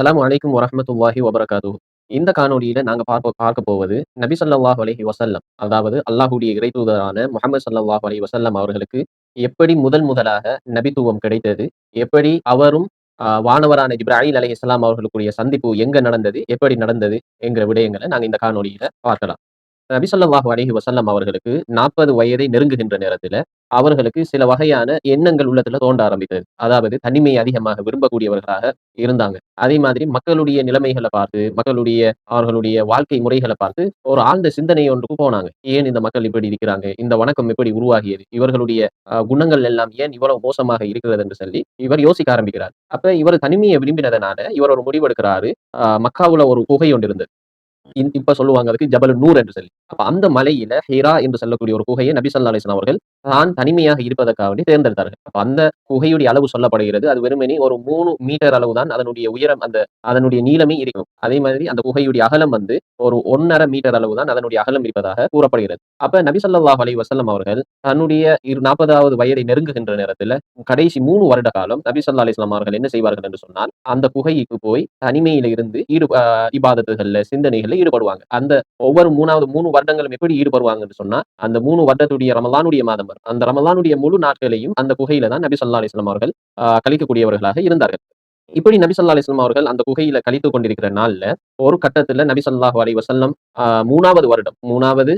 அலாம் அலைக்கும் வரமத்துல்லாஹி வபரகாது இந்த காணொலியில நாங்க பார்க்க பார்க்க போவது நபி சல்லாஹ் அலஹி வசல்லம் அதாவது அல்லாஹுடைய இறை தூதரான முகமது சல்லாஹ் அலி வசல்லம் அவர்களுக்கு எப்படி முதல் முதலாக நபித்துவம் கிடைத்தது? எப்படி அவரும் வானவரான இப்ராஹிம் அலி இஸ்லாம் அவர்களுக்குரிய சந்திப்பு எங்க நடந்தது? எப்படி நடந்தது? என்கிற விடயங்களை நாங்கள் இந்த காணொலியில பார்க்கலாம். நபி அலஹி வசல்லம் அவர்களுக்கு நாற்பது வயதை நெருங்குகின்ற நேரத்துல அவர்களுக்கு சில வகையான எண்ணங்கள் உள்ளத்துல தோன்ற ஆரம்பித்தது. அதாவது தனிமையை அதிகமாக விரும்பக்கூடியவர்களாக இருந்தாங்க. அதே மாதிரி மக்களுடைய நிலைமைகளை பார்த்து மக்களுடைய அவர்களுடைய வாழ்க்கை முறைகளை பார்த்து ஒரு ஆழ்ந்த சிந்தனை ஒன்றுக்கு போனாங்க. ஏன் இந்த மக்கள் இப்படி இருக்கிறாங்க? இந்த வணக்கம் எப்படி உருவாகியது? இவர்களுடைய அஹ், குணங்கள் எல்லாம் ஏன் இவ்வளவு மோசமாக இருக்கிறது என்று சொல்லி இவர் யோசிக்க ஆரம்பிக்கிறார். அப்ப இவர் தனிமையை விரும்பினதனால இவர் ஒரு முடிவெடுக்கிறாரு. அஹ், மக்காவுல ஒரு குகை ஒன்று இருந்தது. இப்ப சொல்லுவாங்க அதுக்கு ஜபல் நூர் என்று சொல்லி. அப்ப அந்த மலையில ஹீரா என்று சொல்லக்கூடிய ஒரு குகையை நபி சல்லா அலிஸ்லாம் அவர்கள் தான் தனிமையாக இருப்பதற்காக வேண்டி தேர்ந்தெடுத்தார்கள். அப்ப அந்த குகையுடைய அளவு சொல்லப்படுகிறது. அது வெறுமனே ஒரு மூணு மீட்டர் அளவு தான் அதனுடைய உயரம் அந்த அதனுடைய நீளமே இருக்கும். அதே மாதிரி அந்த குகையுடைய அகலம் வந்து ஒரு ஒன்னரை மீட்டர் அளவு தான் அதனுடைய அகலம் இருப்பதாக கூறப்படுகிறது. அப்ப நபி ஸல்லல்லாஹு அலைஹி அவர்கள் தன்னுடைய இரு நாற்பதாவது வயதை நெருங்குகின்ற நேரத்துல கடைசி மூணு வருட காலம் நபி ஸல்லல்லாஹு அலைஹி அவர்கள் என்ன செய்வார்கள் என்று சொன்னால் அந்த குகைக்கு போய் தனிமையில இருந்து ஈடு இபாதத்துகள்ல சிந்தனைகள்ல ஈடுபடுவாங்க. அந்த ஒவ்வொரு மூணாவது மூணு வருடங்களும் எப்படி ஈடுபடுவாங்கன்னு சொன்னா அந்த மூணு வருடத்துடைய ரமலானுடைய மாதம் அந்த ரமலானுடைய முழு நாட்களையும் அந்த குகையில தான் நபி சொல்லா அலிஸ்லாம் அவர்கள் ஆஹ் கழிக்கக்கூடியவர்களாக இருந்தார்கள். இப்படி நபி சொல்லா அலிஸ்லாம் அவர்கள் அந்த குகையில கழித்து கொண்டிருக்கிற நாள்ல ஒரு கட்டத்துல நபி சொல்லாஹு அலி வசல்லம் ஆஹ் மூணாவது வருடம் மூணாவது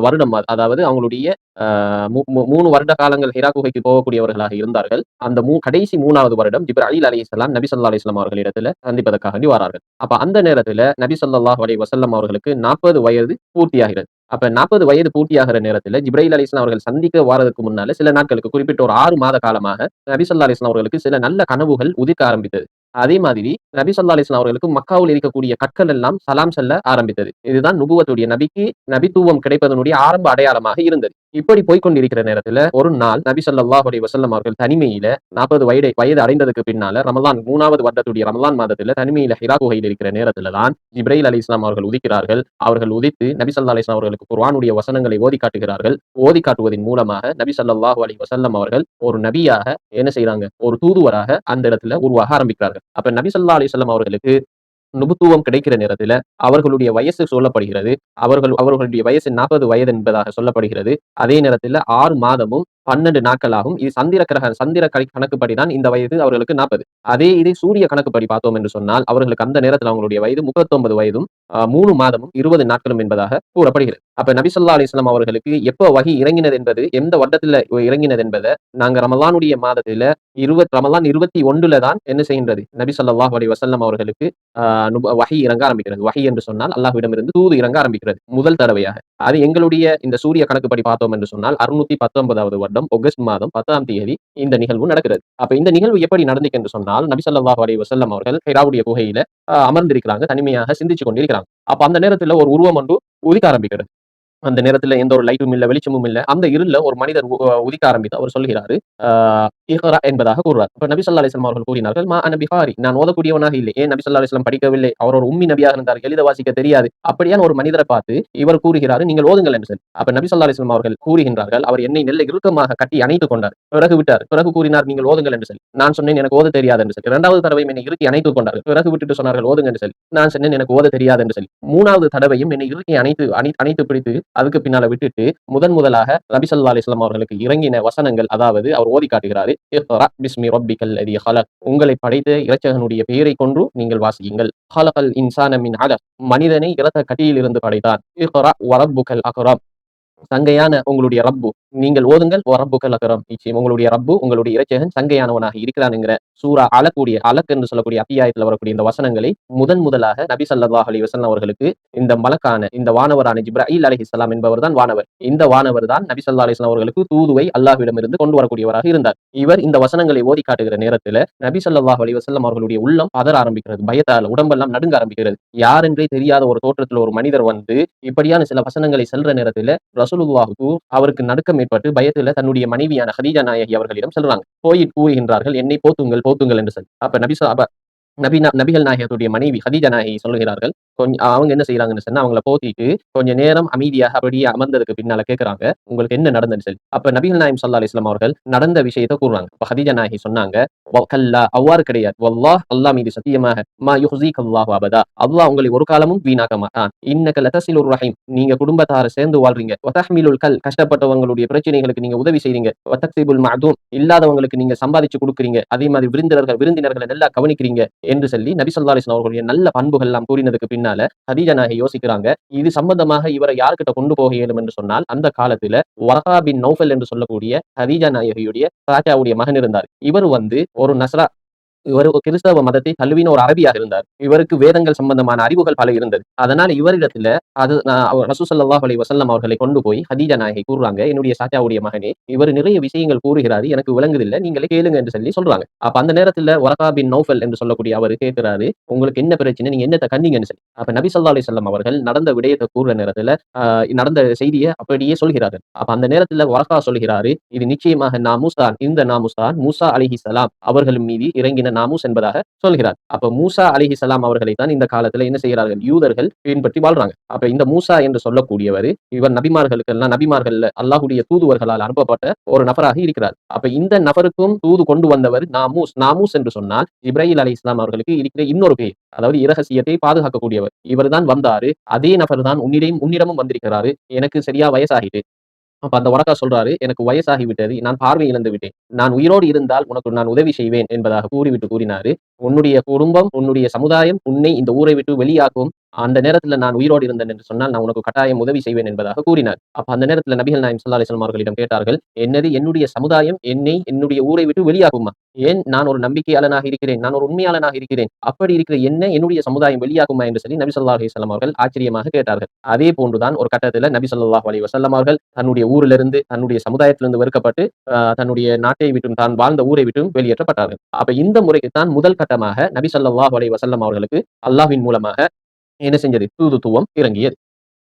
வருடம் அதாவது அவங்களுடைய ஆஹ் மூ- மூணு வருட காலங்கள் ஹிரா குகைக்கு போகக்கூடியவர்களாக இருந்தார்கள். அந்த மூ கடைசி மூணாவது வருடம் ஜிப்ராயில் அலைஹிஸ்ஸலாம் நபி சொல்லா அலிஸ்லாம் வஸல்லம் அவர்களிடத்துல சந்திப்பதற்காக வரார்கள். அப்ப அந்த நேரத்துல நபி சொல்லாஹ் அலி வசல்லம் அவர்களுக்கு நாற்பது வயது பூர்த்தியாகிறது. அப்ப நாற்பது வயது பூர்த்தியாகிற நேரத்தில் ஜிப்ரைல் அலிஸ்லாம் அவர்கள் சந்திக்க வாரதுக்கு முன்னால சில நாட்களுக்கு குறிப்பிட்ட ஒரு ஆறு மாத காலமாக நபிசல்லா அலிஸ்லாம் அவர்களுக்கு சில நல்ல கனவுகள் உதிக்க ஆரம்பித்தது. அதே மாதிரி நபி சொல்லா அலிஸ்லாம் அவர்களுக்கு மக்காவில் இருக்கக்கூடிய கற்கள் எல்லாம் சலாம் செல்ல ஆரம்பித்தது. இதுதான் நுபுவத்துடைய நபிக்கு நபித்துவம் கிடைப்பதனுடைய ஆரம்ப அடையாளமாக இருந்தது. இப்படி போய்க்கொண்டிருக்கிற நேரத்துல ஒரு நாள் நபி ஸல்லல்லாஹு அலி வசல்லம் அவர்கள் தனிமையில நாற்பது வயதை வயது அடைந்ததுக்கு பின்னால ரமலான் மூணாவது வருடத்துடைய ரமலான் மாதத்துல தனிமையில ஹிரா குகையில் இருக்கிற நேரத்துல தான் ஜிப்ரைல் அலி இஸ்லாம் அவர்கள் உதிக்கிறார்கள். அவர்கள் உதித்து நபி சல்லா அலைஹி அவர்களுக்கு குர்வானுடைய வசனங்களை ஓதி காட்டுகிறார்கள். ஓதி காட்டுவதன் மூலமாக நபி ஸல்லல்லாஹு அலி வசல்லம் அவர்கள் ஒரு நபியாக என்ன செய்யறாங்க ஒரு தூதுவராக அந்த இடத்துல உருவாக ஆரம்பிக்கிறார்கள். அப்ப நபி சல்லா அலைஹி அவர்களுக்கு நுபுத்துவம் கிடைக்கிற நேரத்துல அவர்களுடைய வயசு சொல்லப்படுகிறது. அவர்கள் அவர்களுடைய வயசு நாற்பது வயது என்பதாக சொல்லப்படுகிறது. அதே நேரத்துல ஆறு மாதமும் பன்னெண்டு நாட்களாகும். இது சந்திர கிரக சந்திர கணி- கணக்குப்படி தான் இந்த வயது அவர்களுக்கு நாற்பது அதே இது சூரிய கணக்குப்படி பார்த்தோம் என்று சொன்னால் அவர்களுக்கு அந்த நேரத்தில் அவங்களுடைய வயது முப்பத்தொன்பது வயதும் மூணு மாதமும் இருபது நாட்களும் என்பதாக கூறப்படுகிறது. அப்ப நபிசல்லா அலிஸ்லாம் அவர்களுக்கு எப்போ வகி இறங்கினது என்பது எந்த வருடத்துல இறங்கினது என்பதை நாங்க ரமலானுடைய மாதத்துல இருபத் ரமலான் இருபத்தி ஒன்றுல தான் என்ன செய்கின்றது? நபி ஸல்லல்லாஹு அலைஹி அவர்களுக்கு ஆஹ், வகை இறங்க ஆரம்பிக்கிறது. வகை என்று சொன்னால் அல்லாஹ்விடமிருந்து தூது இறங்க ஆரம்பிக்கிறது முதல் தடவையாக. அது எங்களுடைய இந்த சூரிய கணக்குப்படி பார்த்தோம் என்று சொன்னால் அறுநூத்தி பத்தொன்பதாவது வருடம் ஆகஸ்ட் மாதம் பத்தாம் தேதி இந்த நிகழ்வு நடக்கிறது. அப்ப இந்த நிகழ்வு எப்படி நடந்துக்கு என்று சொன்னால் நபி அலி வசல்லம் அவர்கள் ஹெராவுடைய குகையில அமர்ந்திருக்கிறாங்க தனிமையாக சிந்திச்சு கொண்டிருக்கிறாங்க. அப்ப அந்த நேரத்துல ஒரு உருவம் ஒன்று உதிக்க ஆரம்பிக்கிறது. அந்த நேரத்துல எந்த ஒரு லைட்டும் இல்ல வெளிச்சமும் இல்ல. அந்த இருள ஒரு மனிதர் உ- உதிக்க ஆரம்பித்து அவர் சொல்கிறாரு இஹரா என்பதாக கூறுறார் இப்ப நபி சொல்லா அலிஸ்லாம் அவர்கள் கூறினார்கள் மா அன பிஹாரி நான் ஓதக்கூடியவனாக இல்லை. ஏன் நபி சொல்லா அலிஸ்லாம் படிக்கவில்லை? அவர் ஒரு உம்மி நபியாக இருந்தார் எழுத வாசிக்க தெரியாது. அப்படியான ஒரு மனிதரை பார்த்து இவர் கூறுகிறாரு நீங்கள் ஓதுங்கள் என்று சொல்லி. அப்ப நபி சொல்லா அலிஸ்லாம் அவர்கள் கூறுகின்றார்கள் அவர் என்னை நெல்லை இறுக்கமாக கட்டி அணைத்துக் கொண்டார். பிறகு விட்டார். பிறகு கூறினார் நீங்கள் ஓதுங்கள் என்று சொல்லி. நான் சொன்னேன் எனக்கு ஓத தெரியாது என்று சொல்லி. இரண்டாவது தடவையும் என்னை இறுக்கி அணைத்துக் கொண்டார்கள். பிறகு விட்டுட்டு சொன்னார்கள் ஓதுங்க என்று சொல்லி. நான் சொன்னேன் எனக்கு ஓத தெரியாது என்று சொல்லி. மூணாவது தடவையும் என்னை இறுக்கி அணைத்து அணைத்து பிடித்து அதுக்கு பின்னால விட்டுட்டு முதன் முதலாக நபி ஸல்லல்லாஹு அலிஸ்லாம் அவர்களுக்கு இறங்கின வசனங்கள் அதாவது அவர் ஓதி காட்டுகிறாரு பிஸ்மி ரப்பிக்கல் லதி ஹலக். உங்களை படைத்த இறைச்சகனுடைய பெயரை கொன்று நீங்கள் வாசியுங்கள். ஹலகல் இன்சானமின் அலக் மனிதனை இரத்த கட்டியில் இருந்து படைத்தார் இக்ரா சங்கையான உங்களுடைய ரப்பு. நீங்கள் ஓதுங்கள் ரப்புக்கல் அக்ரம். நிச்சயம் உங்களுடைய ரப்பு உங்களுடைய இறைச்சகன் சங்கையானவனாக இருக்கிறான் என்கிற சூரா அழக்கூடிய அலக் என்று சொல்லக்கூடிய அத்தியாயத்தில் வரக்கூடிய இந்த வசனங்களை முதன் முதலாக நபி ஸல்லல்லாஹு அலி வசன் அவர்களுக்கு இந்த மலக்கான இந்த வானவரான ஜிப்ராயில் இஸ்லாம் என்பவர் தான் வானவர். இந்த வானவர் தான் நபி சல்லா அலிஸ்லாம் அவர்களுக்கு தூதுவை அல்லாஹ்விடமிருந்து கொண்டு வரக்கூடியவராக இருந்தார். இவர் இந்த வசனங்களை ஓதி காட்டுகிற நேரத்துல நபி ஸல்லல்லாஹு அலி வசல்லாம் அவர்களுடைய உள்ளம் பதற ஆரம்பிக்கிறது பயத்தால் உடம்பெல்லாம் நடுங்க ஆரம்பிக்கிறது. யார் என்றே தெரியாத ஒரு தோற்றத்தில் ஒரு மனிதர் வந்து இப்படியான சில வசனங்களை செல்ற நேரத்தில் ரசூலுல்லாஹுக்கு அவருக்கு நடுக்கம் ஏற்பட்டு பயத்துல தன்னுடைய மனைவியான ஹதீஜா நாயகி அவர்களிடம் செல்றாங்க. போய் கூறுகின்றார்கள் என்னை போத்துங்கள் போக்குங்கள் என்று சொல்லி அப்ப நபி அப்ப நபி நபிகள் நாயகத்துடைய மனைவி ஹதீஜா நாயகி சொல்லுகிறார்கள் கொஞ்சம் அவங்க என்ன செய்யறாங்கன்னு சொன்னா, அவங்கள போத்திட்டு கொஞ்ச நேரம் அமைதியாக அப்படியே அமர்ந்ததுக்கு பின்னால கேட்கறாங்க, உங்களுக்கு என்ன நடந்ததுன்னு சொல்லி. அப்ப நபிகள் நாயம் சல்லா அலைஹி அவர்கள் நடந்த விஷயத்த கூறுறாங்க. இப்ப ஹதீஜா நாயகி சொன்னாங்க, கல்லா அவ்வாறு கிடையாது. வல்லா அல்லாஹ் மீது சத்தியமாக மா யுஹி அல்லாஹு அபதா. அல்லாஹ் உங்களை ஒரு காலமும் வீணாக்க மாட்டான். இன்னக ஒரு ரஹீம். நீங்க குடும்பத்தார சேர்ந்து வாழ்றீங்க. வதஹ்மிலுல் கல் கஷ்டப்பட்டவங்களுடைய பிரச்சனைகளுக்கு நீங்க உதவி செய்றீங்க. வதக்சிபுல் மதும் மஅதூம் இல்லாதவங்களுக்கு நீங்க சம்பாதிச்சு குடுக்குறீங்க. அதே மாதிரி விருந்தினர்கள் விருந்தினர்களை நல்லா கவனிக்கிறீங்க என்று சொல்லி நபி ஸல்லல்லாஹு அவர்களுடைய நல்ல பண்புகள் எல்லாம் கூறினதுக்கு பின்னால் ஹதீஜா நாயகி யோசிக்கிறாங்க, இது சம்பந்தமாக இவரை யார்கிட்ட கொண்டு போக இயலும் என்று சொன்னால், அந்த காலத்துல வர்கா பின் நௌஃபல் என்று சொல்லக்கூடிய ஹதீஜா நாயகியுடைய ராஜாவுடைய மகன் இருந்தார். இவர் வந்து ஒரு நஸ்ரா இவர் கிறிஸ்தவ மதத்தை தழுவின ஒரு அரபியாக இருந்தார். இவருக்கு வேதங்கள் சம்பந்தமான அறிவுகள் பல இருந்தது. அதனால் இவரிடத்துல அது நான் அவர் அவர்களை கொண்டு போய் ஹதீஜா நாயகி கூறுறாங்க, என்னுடைய சாச்சாவுடைய மகனே, இவர் நிறைய விஷயங்கள் கூறுகிறாரு. எனக்கு விளங்குதில்ல. நீங்களே கேளுங்க என்று சொல்லி சொல்றாங்க. அப்ப அந்த நேரத்துல ஒரகா பின் நௌஃபல் என்று சொல்லக்கூடிய அவரு கேட்கிறாரு, உங்களுக்கு என்ன பிரச்சனை? நீங்க என்னத்த கண்டிங்கன்னு சொல்லி. அப்ப நபி ஸல்லல்லாஹு அலி சொல்லம் அவர்கள் நடந்த விடயத்தை கூறுற நேரத்துல, நடந்த செய்தியை அப்படியே சொல்கிறார்கள். அப்ப அந்த நேரத்துல ஒரகா சொல்கிறாரு, இது நிச்சயமாக நாமுஸ்தான் இந்த நாமூஸ் தான் அலிஹி சலாம் அவர்கள் மீது இறங்கின நாமூஸ் என்பதாக சொல்கிறார். அப்ப மூசா அலைஹிஸ்ஸலாம் அவர்களை தான் இந்த காலத்துல என்ன செய்கிறார்கள்? யூதர்கள் பின்பற்றி வாழ்றாங்க. அப்ப இந்த மூசா என்று சொல்லக்கூடியவர் இவர் நபிமார்களுக்கெல்லாம் நபிமார்கள்ல அல்லாஹுடைய தூதுவர்களால் அனுப்பப்பட்ட ஒரு நபராக இருக்கிறார். அப்ப இந்த நபருக்கும் தூது கொண்டு வந்தவர் நாமூஸ். நாமூஸ் என்று சொன்னால் இப்ராஹில் அலி இஸ்லாம் அவர்களுக்கு இருக்கிற இன்னொரு பேர் அதாவது இரகசியத்தை பாதுகாக்கக்கூடியவர். இவர் தான் வந்தாரு. அதே நபர் தான் உன்னிடையும் உன்னிடமும் வந்திருக்கிறாரு. எனக்கு சரியா வயசாகிட்டு. அப்ப அந்த வர்கா சொல்றாரு, எனக்கு வயசாகி விட்டது. நான் பார்வை இழந்து விட்டேன். நான் உயிரோடு இருந்தால் உனக்கு நான் உதவி செய்வேன் என்பதாக கூறிவிட்டு கூறினாரு, உன்னுடைய குடும்பம், உன்னுடைய சமுதாயம் உன்னை இந்த ஊரை விட்டு வெளியாக்கும். அந்த நேரத்தில் நான் உயிரோடு இருந்தேன் என்று சொன்னால், நான் உனக்கு கட்டாயம் உதவி செய்வேன் என்பதாக கூறினார். அப்ப அந்த நேரத்தில் நபிகள் நாயம் சல்லா அலிஸ்லாம் அவர்களிடம் கேட்டார்கள், என்னது என்னுடைய சமுதாயம் என்னை என்னுடைய ஊரை விட்டு வெளியாகுமா? ஏன் நான் ஒரு நம்பிக்கையாளனாக இருக்கிறேன். நான் ஒரு உண்மையாளனாக இருக்கிறேன். அப்படி இருக்கிற என்ன என்னுடைய சமுதாயம் வெளியாகுமா என்று சொல்லி நபி சொல்லா அலிஸ்லாம் அவர்கள் ஆச்சரியமாக கேட்டார்கள். அதே போன்றுதான் ஒரு கட்டத்தில் நபி சொல்லாஹ் அலி வசல்லம் அவர்கள் தன்னுடைய ஊரிலிருந்து, தன்னுடைய சமுதாயத்திலிருந்து வெறுக்கப்பட்டு, தன்னுடைய நாட்டை விட்டும், தான் வாழ்ந்த ஊரை விட்டும் வெளியேற்றப்பட்டார்கள். அப்ப இந்த முறைக்கு தான் முதல் கட்டமாக நபி சொல்லாஹ் அலி வசல்லம் அவர்களுக்கு அல்லாஹின் மூலமாக என்ன செஞ்சது? தூதுத்துவம் இறங்கியது.